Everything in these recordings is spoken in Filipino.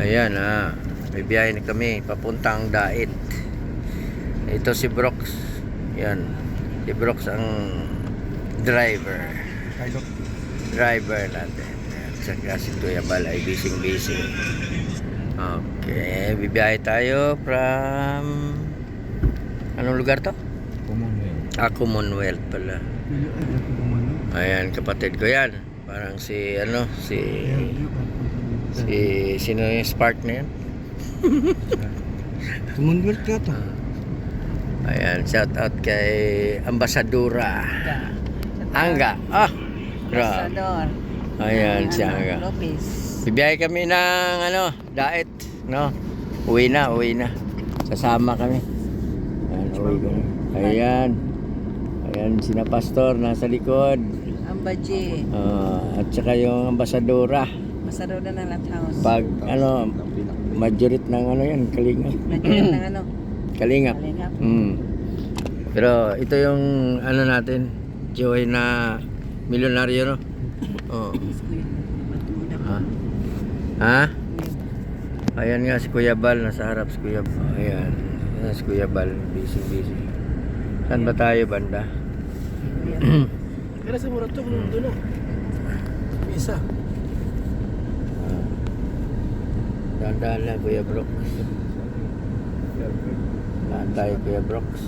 Ayan ah. May biyahe na kami papuntang Dait. Ito si Brooks. Yan. Si Brooks ang driver. Driver natin. At saka si Kuya Bal ay busy-busy. Okay. Bibiyahe tayo from... Anong lugar to? Commonwealth. Ah, Commonwealth pala. Ayan, kapatid ko yan. Parang si, ano, si... Si... Sino yung spark na yan? Commonwealth ka to. Ayan, shout out kay Ambasadora. Angga. Ah, grabe. Salvador. Ayan, si Angga. Lopez. Bibiyahe kami ng, ano, Daet, no? Uwi na, uwi na. Sasama kami. Ayan, uwi kami. Ayan. Ayan, sina Pastor nasa likod. Ambaji. Ah, at saka yung Ambasadora. Masarap na ng Lat House. Pag, ano, majorit ng ano yan, kalingap. Nagyan ng ano. Kalingap. Kalingap. Mm. Pero ito yung ano natin, Joy na milyonaryo no. Oh. Ha? Ha? Ayan nga si Kuya Bal nasa harap si Kuya Bal. Ayan. Ayan si Kuya Bal, busy busy. Saan ba tayo banda? Kaya sa mura to, kung doon no. Isa. Ah. Dahan-dahan lang Kuya Brooks. Dahan tayo Kuya Brooks.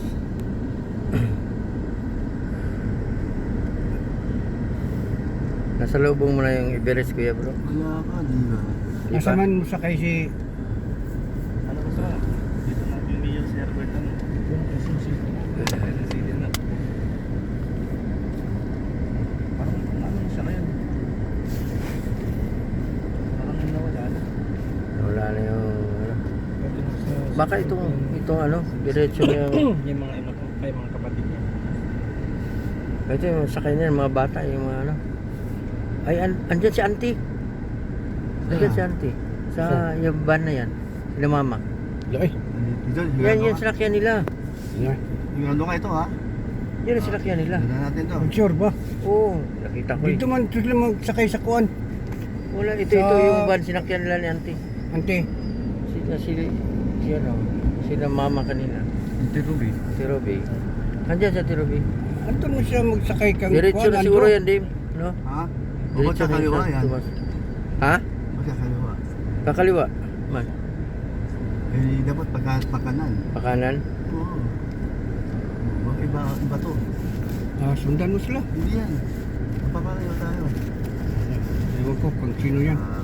Nasa lubong mo na yung Everest Kuya Bro. Wala ka, di ba? Di Nasa ba? man mo sakay si... Ano ba sa? Dito na yung Mio server na. Parang ano siya ngayon? Parang nawala na. Wala na yung ano. Baka itong itong ano, diretso na yung yung mga ino ko, kay mga kapatid niya. ito yung sakay yung mga bata yung mga ano. Ay, an, andyan si auntie. Andyan si auntie. Sa yung van na yan. Sila mama. Ay, Dito, yung Yan, ano yan ka? sinakyan nila. yan. Yung ano ka ito ha? Yan ang sinakyan nila. Dala natin to. Sure ba? Oo, nakita ko Dito eh. man sila magsakay sa kuwan. Wala, ito, ito Sa- yung van sinakyan nila ni auntie. Ante, Sila, sila, si ano, sila mama kanina. Si Roby. Andyan sa Roby. anto mo siya magsakay kang Diretso na siguro yan, Dim. No? Ha? Sa na kaliwa yan. Ha? Bukod sa kaliwa. Kakaliwa. Man. Eh, dapat pagka, pagkanan. Pakanan. Oo. Baka iba, iba to. Ah, sundan mo sila. Hindi yan. Papalayo tayo. Ewan ko kung sino yan. Ah,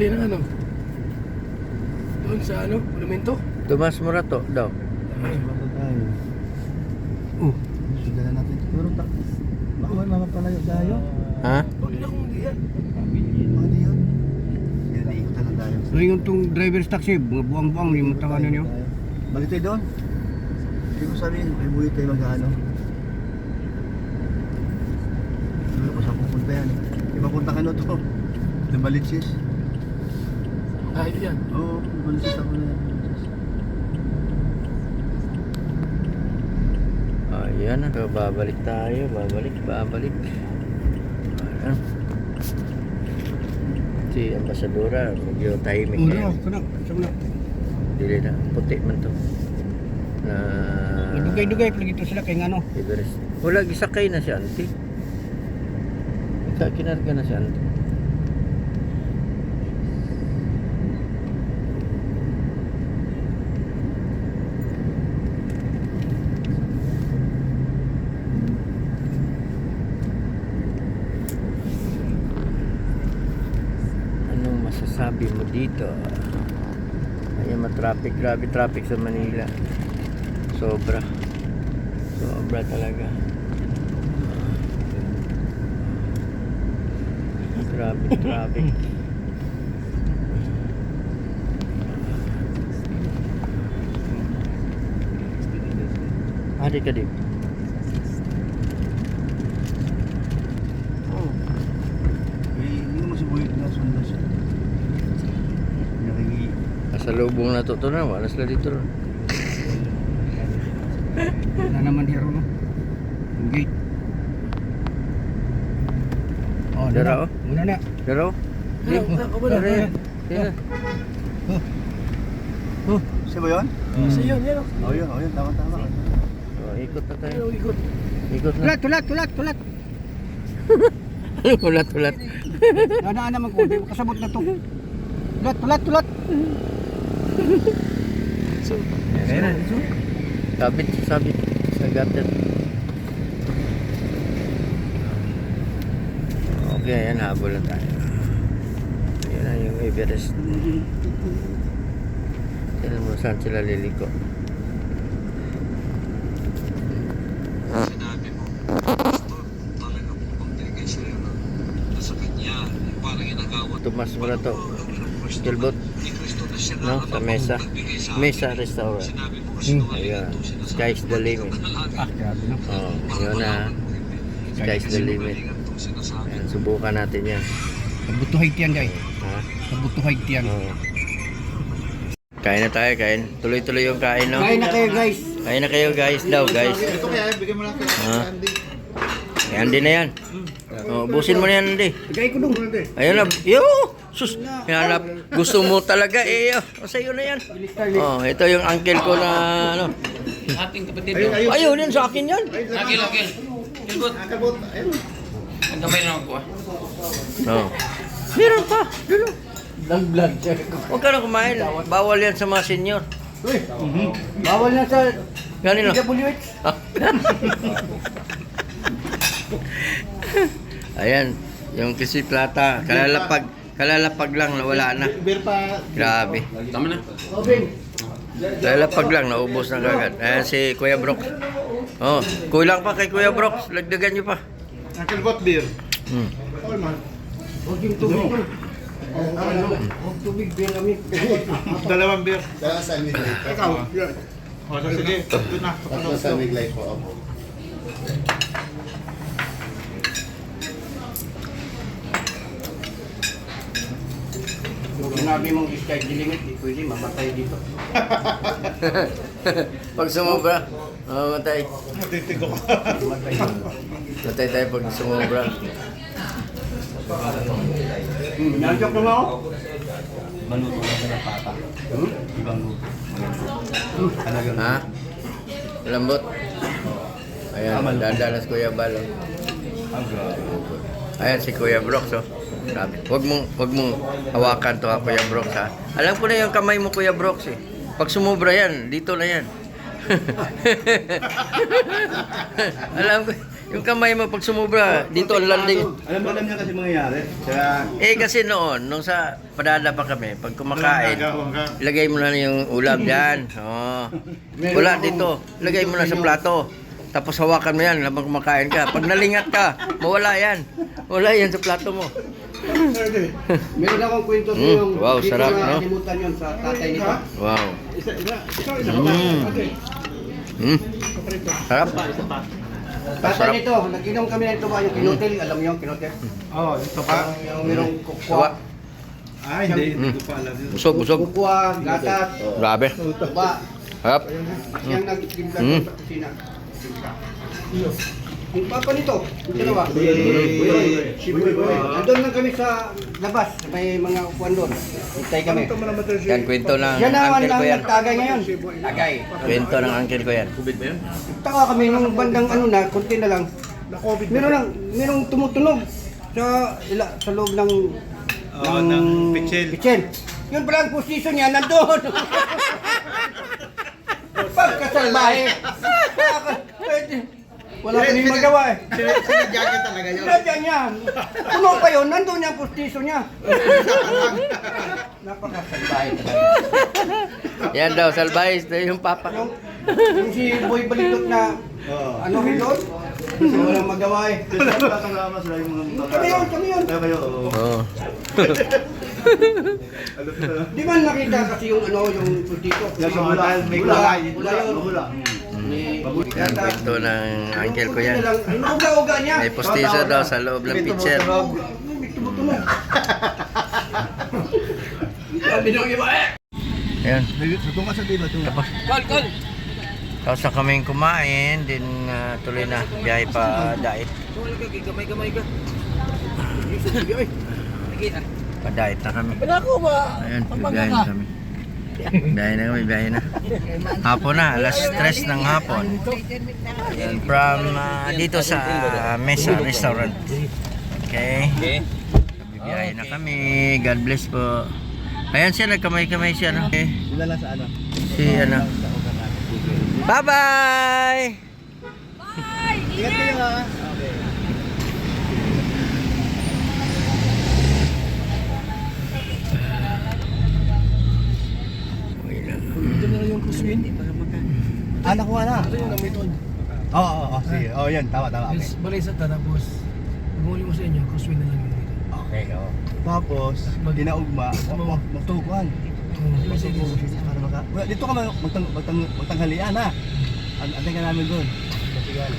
Hindi na ano? Doon sa ano? Monumento? Tomas Morato daw. Mas bago tayo. Oh, Dala natin. Pero tak. Baka may mapapalayo tayo. Ha? wag na kung di yan. Mga di yun. Yan, iikutan lang tayo. Ano yung tong driver's taxi? Buwang-buwang yung tawanan niyo. Balik tayo doon. Hindi ko sabihin, may buhay tayo mag-ano. Ano ko saan pupunta yan? Ipapunta ka na to. Lumalitsis. Ah, ito yan. Oo, lumalitsis ako na yan. Ayan babalik tayo. Babalik, babalik. Ayan. Si Ambasadora, medyo tahimik Oo, kana. Sa mga. Dili na. Puti man to. Na... Dugay-dugay pala ito sila kay ngano. Everest. Wala, gisakay na si auntie. Ika, kinarga na si auntie. Anong masasabi mo dito? Ayan, matraffic. Grabe traffic sa Manila. Sobra. Sobra talaga. Grabe traffic. Hari ka din. Oo. Eh, hindi naman si buhay na sundan siya. Nakingi. Nasa lubong na to. Na, wala sila dito. ron. Wala naman hero no. Gate. Dara oh. Muna na. Dara oh. Ako ba na? Dara yan. Yan. Siya ba yun? Isa yun, yan. Oh, yun, oh, yun. Tama, tama. Oh, ikot na tayo. Ikot. Ikot na. Tulat, tulat, tulat, tulat. Ulat, ulat. Nadaan naman ko, kasabot na to. Tulat, tulat, tulat. Ayan na. Sabit, sabit. Sa gutter. Okay, ayan. Habol na tayo. Ayan na yung Everest. Tignan mo saan sila liliko. inagawa Tumas mo na to. Kristo Kilbot. ni Kristo na siya No, sa mesa. Mesa restaurant. Ito, sinasabi Sky's the limit. Ah, grabe no. Oh, yun na. Sky's the limit. Ayan, subukan natin yan. Nabutuhay tiyan, guys. Ha? Nabutuhay tiyan. Oo. Kain na tayo, kain. Tuloy-tuloy yung kain, no? Kain na kayo, guys. Kain na kayo, guys, daw, guys. Ito kaya, bigyan mo lang kayo. Ha? Andy na yan. Oh, busin mo na yan, Andy. Bigay ko dong. Ayun na. Yo! Sus! Hinanap. Gusto mo talaga, eh. Oh, sa'yo na yan. Oh, ito yung uncle ko na, ano. Ating kapatid. Ayun, ayun. Ayun, yan sa akin yan. Akil, akil. Kilbot. Akabot. Ayun. Ang kamay na ako ah. Oh. Meron pa. Dulo. Vlog-vlog. Huwag ka na kumain. Bawal yan sa mga senior. Bawal na sa Ganun, no? WH. Ayan, yung kisi plata, kalalapag, kalalapag lang nawala na. Beer pa. Grabe. Tama na. Open. Kalalapag lang, naubos na kagad. Ayan si Kuya Brooks. Oh, kulang pa kay Kuya Brooks. Lagdagan nyo pa. Uncle Bot beer. Hmm. Oh, man. Huwag yung tubig. Huwag tubig, beer kami. Dalawang beer. Dala sa Mig Life po. Ikaw. O, so sige. Ito na. Tatlo sa Mig Life po. Opo. Sinabi mong sky the limit, di pwede mamatay dito. pag sumobra, mamatay. Matitigo ka. Mamatay. Matay tayo pag sumobra. Hmm, nandiyak naman ako. Maluto na sa pata. Hmm? Ibang luto. Talagang Ha? Lambot. Ayan, dadalas Kuya Balo. ang grabe. Ayan si Kuya Brooks, oh. Grabe. Huwag mong, huwag mong hawakan to ha, Kuya Brooks, ha. Alam ko na yung kamay mo, Kuya Brooks, eh. Pag sumubra yan, dito na yan. Alam ko, yung kamay mo pag sumubra, dito ang landing. Alam alam niya kasi mangyayari. Kaya Eh kasi noon, nung sa padada pa kami, pag kumakain, ilagay mo na yung ulam dyan. Oh. Wala dito. Ilagay mo na sa plato. Tapos hawakan mo yan habang kumakain ka. Pag nalingat ka, mawala yan. Wala yan sa plato mo. Meron akong kwento sa Mm, yung wow, dito sarap, na no? kalimutan yun sa tatay nito. Wow. Isa, isa. Ikaw, isa. Mm. Mm. Sarap. Tatay nito, nag-inom kami ng tuba, yung kinutil, alam niyo yung kinutil? Oh, ito pa. Yung, yung merong Sawa. kukwa, Ah, hindi. Hindi Mm. ko pa alam. Busog, busog. kukwa, gatas, Grabe. tuba. Sarap. Mm. doon sa kusina. Timpla. Yung papa nito, yung dalawa. Nandun lang kami sa labas, may mga upuan doon. Hintay kami. Yan, kwento ng Yan ang uncle ko yan. ang tagay ngayon. Tagay. Kwento ng uncle ko yan. Taka kami nung bandang ano na, kunti na lang. Na-COVID Meron lang, merong tumutunog sa ila, sa loob ng Oo, ng pichel. pichel. Yun pala ang posisyon niya nandoon. Pagkasalbahe. Wala kami magawa eh. sinadya ka talaga yun. Sinadya niya. Puno pa yun, nandun yung postisyon niya. Napakasalbahe talaga. Yan daw. Ito yung papa. Yung, yung si Boy Balitot na ano rin doon, walang magawa eh. Sila kasama sila yung mga Kami yun, kami yun. Kaya kayo, oo. Oo. Di ba nakita kasi yung ano, yung pustito? Yan sa mula, may kulay. bula yun. Bula. Yan, kwento ng uncle ko yan. May postiso daw sa loob ng pitcher. Eh. Ayan. Diba kol. Tapos na kaming kumain, din ah, tuloy na biyahe pa diet. Gamay-gamay ka. Pa diet na kami. Ayun, biyahe na kami. Biyahe na kami, biyahe na. Hapon na, alas stress ng hapon. Yan, from ah, dito sa ah, Mesa Restaurant. Okay. Biyahe na kami. God bless po. Ayan siya, nagkamay-kamay siya. No? Okay. Sa ano. Si ano. Bye-bye! Ingat kayo ha. Na lang yung kuswin. Ah, nakuha na. Ito yung namitod. Oo, oo, oo. Sige. Oh, yan. Tama, tama. Okay. Yes, balay sa tapos Pagmuli mo sa inyo, kuswin na lang yung dito. Okay, oo. Tapos, tinaugma, mag- magtukuan. Oo, sige. Para maka... Well, dito ka mag- magtang, magtang, magtanghalian ha. An antay ka namin doon. Kasigal.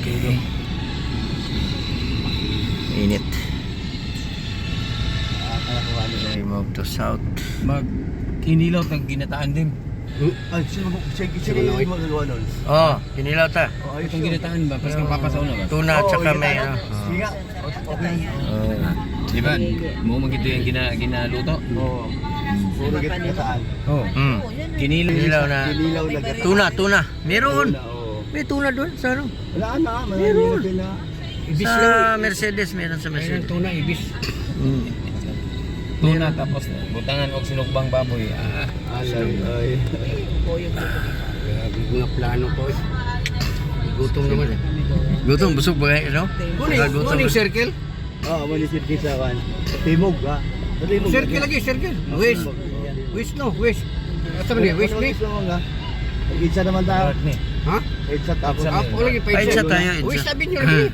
Okay. Init. Ah, kaya kuha nila. We move to south. Mag kinilaw tag ginataan din. Ay, sino mag... Sino sino yung magagawa nun? Oh, kinilaw ta. Oh, Itong ginataan ba? Pas kang papasaw na ba? Tuna at Oo, saka may ano. Sige. Okay. Oh. Di ba? Mo magito yung gina, ginaluto. Oo. Puro ginataan. Oh. Mm. Kinilaw. Na. Kinilaw na. Tuna, tuna. Meron. Oo. May tuna doon sa ano? Wala na, sila. Sa Mercedes, meron sa Mercedes. tuna, ibis. Mm. Tuna tapos butangan og sinugbang baboy. Ah, Alay, ay. Grabe mga plano ko. Gutom naman eh. Gutom, busog ba kayo, no? Gutom. kuning circle. Oo, manisip din sa kan. Timog ha. Timog. Circle lagi, circle. West. West no, west. Asa man eh, west ni? Isa naman tayo. ni. Ha? Isa tapos. Ah, o lagi pa Ay, isa tayo. West sabi niyo lagi.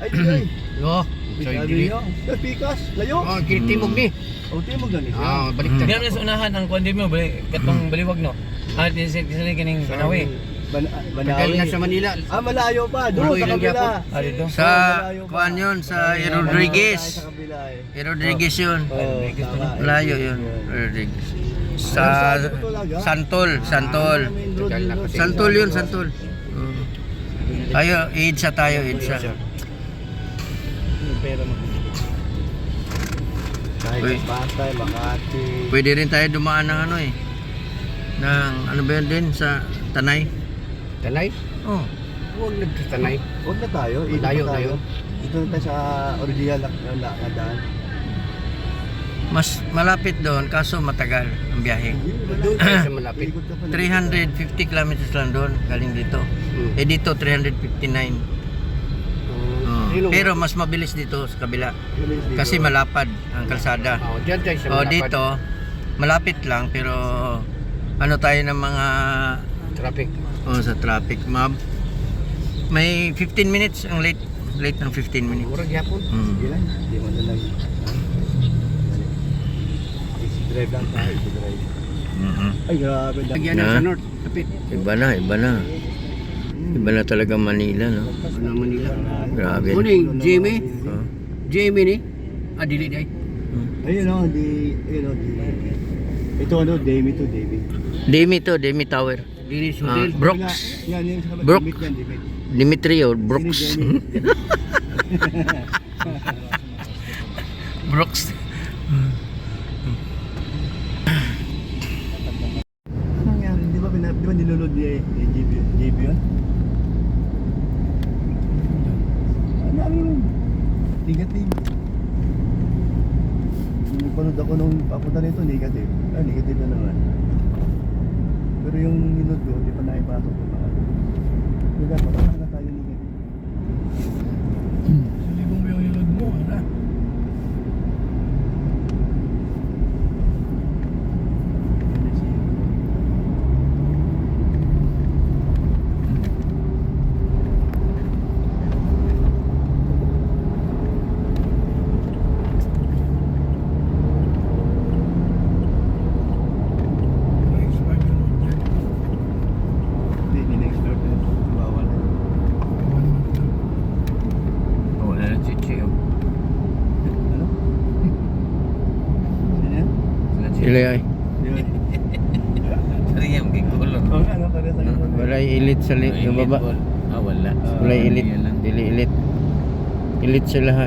Ay, ay. Yo. Niyo. Sa Pikas, layo. Oh, kinitimog ni. O, Timog na niya. Ah, baliktad. Diyan na sa unahan ang kundi mo bali katong baliwag no. Ah, din sa sa kining Banawi. Banawi. na sa Manila. Ah, malayo pa. Doon Tuloy sa kabila. Ah, dito. Sa, kuan yun, sa Rodriguez. eh. Rodriguez tama. Layo yun. Rodriguez. Sa Santol, Santol. Kasi. Santol yun, Santol. Oo. Tayo, EDSA tayo, EDSA. Pera mo. Kahit Uy. sa Pasay, Makati. Pwede rin tayo dumaan ng ano eh. Ng ano ba yun din sa Tanay? Tanay? Oh. Huwag nagtatanay. Huwag na tayo. Ito Malayo na tayo. yun. Ito na tayo sa original na, na, na, na daan. Mas malapit doon kaso matagal ang biyahe. Doon tayo sa malapit. Ikot ka pa na. 350 kilometers lang doon galing dito. Hmm. Eh dito 359. Pero mas mabilis dito sa kabila kasi malapad ang kalsada. Oh, dyan tayo sa Oh, malapad. dito malapit lang pero ano tayo ng mga Traffic. oh, sa traffic map. May 15 minutes ang late late ng 15 minutes. Murag yapon. Sige Mm. lang. Hindi mo na lang. Drive lang tayo. Drive. Mhm. Ay, grabe lang. Lagyan na Na? sa north. Kapit. Iba na, iba na. Iba na talaga Manila, no? Ano Manila. Grabe. Kuning, Jamie. Oh. Jamie ni. Ah, dili day. Ayun o, di, ayun o, di. Ito ano, Demi to Demi. Demi to, Demi Tower. Dili Ah, Sudel. Brooks. Yan, yan, sa Brook. Demit yan, Demit. Dimitri or Brooks. Sini Demi. Brooks. Anong nangyari? Di ba, pina- di ba nilunod ni, ni JB, JB yun? Ano, ano yun? Negative. Nagpanood ako nung papunta nito, negative. Ah, negative na naman. Pero yung nilunod ko, di pa naipasok ko mga. Kaya dapat na tayo negative. Salibong mo yung ilod mo, ano? Ma-expire yung load niya. Hindi, hindi na-expert yun. Bawal. Bawal naman ito. Oh, wala na chichi. oh. Ano? Sino yan? Sila ay. Sari yung gigolo. Oo nga, no? Parehas ang elite sa li- yung baba. Ah, wala. Kulay elite. Dili elite. Elite sila ha.